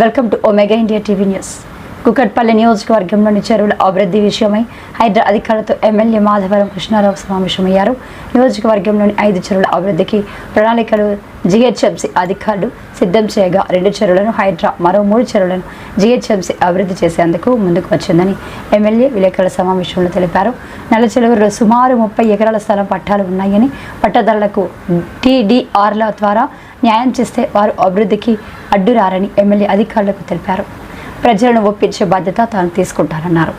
Welcome to Omega India TV news Kukatpally నియోజకవర్గంలోని చెరువుల అభివృద్ధి విషయమై హైడ్రా అధికారులతో ఎమ్మెల్యే మాధవరం కృష్ణారావు సమావేశమయ్యారు. నియోజకవర్గంలోని ఐదు చెరువుల అభివృద్ధికి ప్రణాళికలు జిహెచ్ఎంసీ అధికారులు సిద్ధం చేయగా రెండు చెరువులను హైడ్రా మరో మూడు చెరువులను జిహెచ్ఎంసీ అభివృద్ధి చేసేందుకు ముందుకు వచ్చిందని ఎమ్మెల్యే విలేకరుల సమావేశంలో తెలిపారు. నెల చెరువులో సుమారు ముప్పై ఎకరాల స్థలం పట్టాలు ఉన్నాయని పట్టదారులకు టీడీఆర్ల ద్వారా న్యాయం చేస్తే వారు అభివృద్ధికి అడ్డురారని ఎమ్మెల్యే అధికారులకు తెలిపారు. ప్రజలను ఒప్పించే బాధ్యత తాను తీసుకుంటానన్నారు.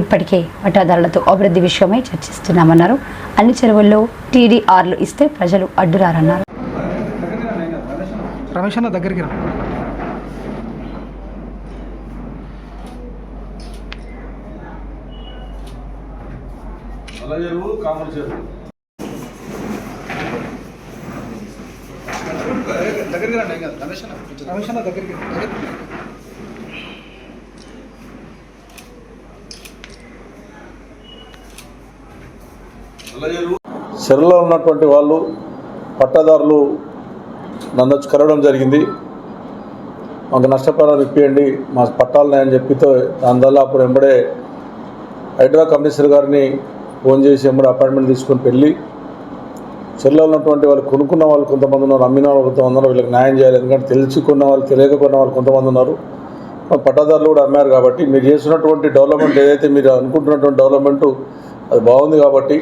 ఇప్పటికే పట్టాదారులతో అభివృద్ధి విషయమై చర్చిస్తున్నామన్నారు. అన్ని చెరువుల్లో టీడీఆర్లు ఇస్తే ప్రజలు అడ్డురారన్నారు. రమేష్ అన్న దగ్గరికి రా. నల్ల చెరువు కామన్ చెరువు దగ్గరికి రండి ఏం కాదు. రమేష్ అన్న రమేష్ అన్న దగ్గరికి చెరువులో ఉన్నటువంటి వాళ్ళు పట్టదారులు నన్ను వచ్చి కలవడం జరిగింది. మాకు నష్టపరాలు ఇప్పియండి మా పట్టాలు అని చెప్పితే దానివల్ల అప్పుడు వెంబడే హైడ్రా కమిషనర్ గారిని ఫోన్ చేసి వెంబడే అపాయింట్మెంట్ తీసుకొని వెళ్ళి చెల్లెలు ఉన్నటువంటి వాళ్ళు కొనుక్కున్న వాళ్ళు కొంతమంది ఉన్నారు అమ్మిన వాళ్ళు కొంతమంది ఉన్నారు వీళ్ళకి న్యాయం చేయాలి. ఎందుకంటే తెలుసుకున్న వాళ్ళు తెలియక కొన్న వాళ్ళు కొంతమంది ఉన్నారు. పట్టాదారులు కూడా అమ్మారు కాబట్టి మీరు చేస్తున్నటువంటి డెవలప్మెంట్ ఏదైతే మీరు అనుకుంటున్నటువంటి డెవలప్మెంట్ అది బాగుంది కాబట్టి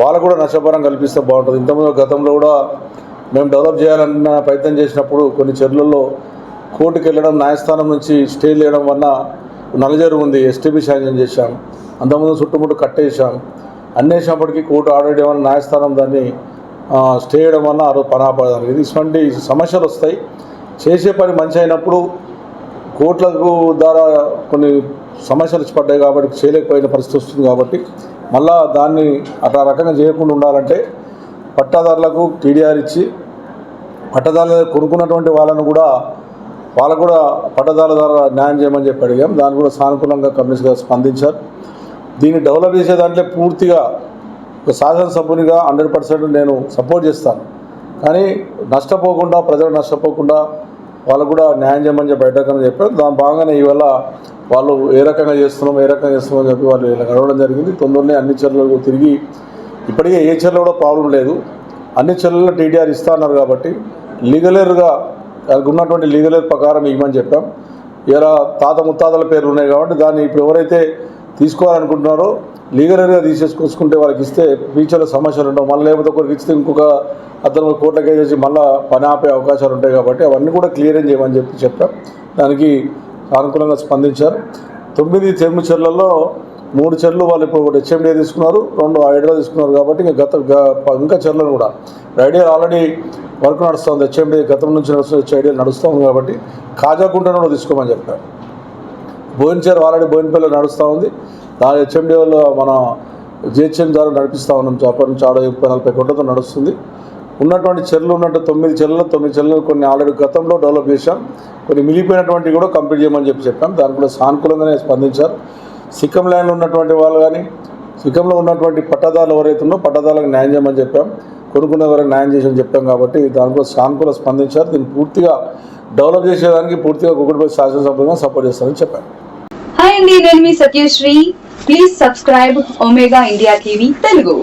వాళ్ళకు కూడా నష్టపరం కల్పిస్తే బాగుంటుంది. ఇంతకుముందు గతంలో కూడా మేము డెవలప్ చేయాలన్న ప్రయత్నం చేసినప్పుడు కొన్ని చర్యలలో కోర్టుకు వెళ్ళడం న్యాయస్థానం నుంచి స్టేలు వేయడం వల్ల నలజరు ఉంది. ఎస్టీబీ శాంక్షన్ చేశాం. అంతకుముందు చుట్టుముట్టు కట్టేసాం అన్నేసినప్పటికీ కోర్టు ఆర్డర్ ఇవ్వడం న్యాయస్థానం దాన్ని స్టే చేయడం వల్ల ఆ రోజు ఇది ఇటువంటి సమస్యలు వస్తాయి. చేసే పని మంచి అయినప్పుడు కోట్లకు ద్వారా కొన్ని సమస్యలు పడ్డాయి కాబట్టి చేయలేకపోయిన పరిస్థితి వస్తుంది కాబట్టి మళ్ళా దాన్ని అట్లా రకంగా చేయకుండా ఉండాలంటే పట్టాదారులకు టీడీఆర్ ఇచ్చి పట్టదారుల కొనుక్కున్నటువంటి వాళ్ళను కూడా వాళ్ళకు కూడా పట్టదారుల ద్వారా న్యాయం చేయమని చెప్పి అడిగాం. దాన్ని కూడా సానుకూలంగా కమ్యూనిస్ట్ గారు స్పందించారు. దీన్ని డెవలప్ చేసే దాంట్లో పూర్తిగా ఒక శాసనసభ్యునిగా హండ్రెడ్ పర్సెంట్ నేను సపోర్ట్ చేస్తాను. కానీ నష్టపోకుండా ప్రజలు నష్టపోకుండా వాళ్ళకు కూడా న్యాయం చేయమని చెప్పి బయటకని చెప్పారు దాని భాగంగానే ఈవేళ వాళ్ళు ఏ రకంగా చేస్తున్నాం ఏ రకంగా చేస్తున్నాం అని చెప్పి వాళ్ళు ఇలా కలవడం జరిగింది. తొందరనే అన్ని చర్యలు తిరిగి ఇప్పటికే ఏ చర్యలో కూడా ప్రాబ్లం లేదు. అన్ని చర్యల్లో టీడీఆర్ ఇస్తా అన్నారు కాబట్టి లీగలేరుగా వాళ్ళకు ఉన్నటువంటి లీగలేర్ ప్రకారం ఇవ్వమని చెప్పాం. ఇలా తాత ముత్తాతల పేర్లు ఉన్నాయి కాబట్టి దాన్ని ఇప్పుడు ఎవరైతే తీసుకోవాలనుకుంటున్నారో లీగల్గా తీసేసుకొచ్చుకుంటే వాళ్ళకి ఇస్తే ఫ్యూచర్లో సమస్యలు ఉండవు. మళ్ళీ లేకపోతే ఒకరికి ఇస్తే ఇంకొక అతను కోట్లకి వేసేసి మళ్ళీ పని ఆపే అవకాశాలు ఉంటాయి కాబట్టి అవన్నీ కూడా క్లియర్ చేయమని చెప్పి చెప్పాం. దానికి సానుకూలంగా స్పందించారు. తొమ్మిది తెమ్ము చెర్లలో మూడు చెర్లు వాళ్ళు ఇప్పుడు ఒకటి హెచ్ఎండిఏ తీసుకున్నారు రెండు ఐడియా తీసుకున్నారు కాబట్టి ఇంకా గత ఇంకా చెర్లను కూడా. ఐడియా ఆల్రెడీ వర్క్ నడుస్తుంది. హెచ్ఎండిఏ గతం నుంచి నడుస్తుంది హెచ్ఐడియా నడుస్తుంది కాబట్టి కాజాకుంటను కూడా తీసుకోమని చెప్పారు. బోయినచేరు ఆల్రెడీ బోయినపల్లి నడుస్తూ ఉంది. దాని హెచ్ఎండిఓలో మన జిహెచ్ఎం ద్వారా నడిపిస్తూ ఉన్నాం. అప్పటి నుంచి ఆడ ముప్పై నలభై కోట్లతో నడుస్తుంది. ఉన్నటువంటి చెర్లు ఉన్నట్టు తొమ్మిది చెర్లు తొమ్మిది చెర్లు కొన్ని ఆల్రెడీ గతంలో డెవలప్ చేశాం. కొన్ని మిగిలిపోయినటువంటి కూడా కంప్లీట్ చేయమని చెప్పి చెప్పాం. దాని కూడా సానుకూలంగానే స్పందించారు. సిక్కం ల్యాండ్లో ఉన్నటువంటి వాళ్ళు కానీ సిక్కంలో ఉన్నటువంటి పట్టదారులు ఎవరైతే ఉన్నో పట్టదారులకు న్యాయం చేయమని చెప్పాం. కొనుక్కునే వరకు న్యాయం చేసామని చెప్పాం కాబట్టి దానిలో సానుకూల స్పందించారు. దీన్ని పూర్తిగా డెవలప్ చేసేదానికి పూర్తిగా కుక్కడిపై శాసనసభ్యులుగా సపోర్ట్ చేస్తానని చెప్పాను హాయ్ అండి నేను మీ Satyasri. Please subscribe Omega India TV Telugu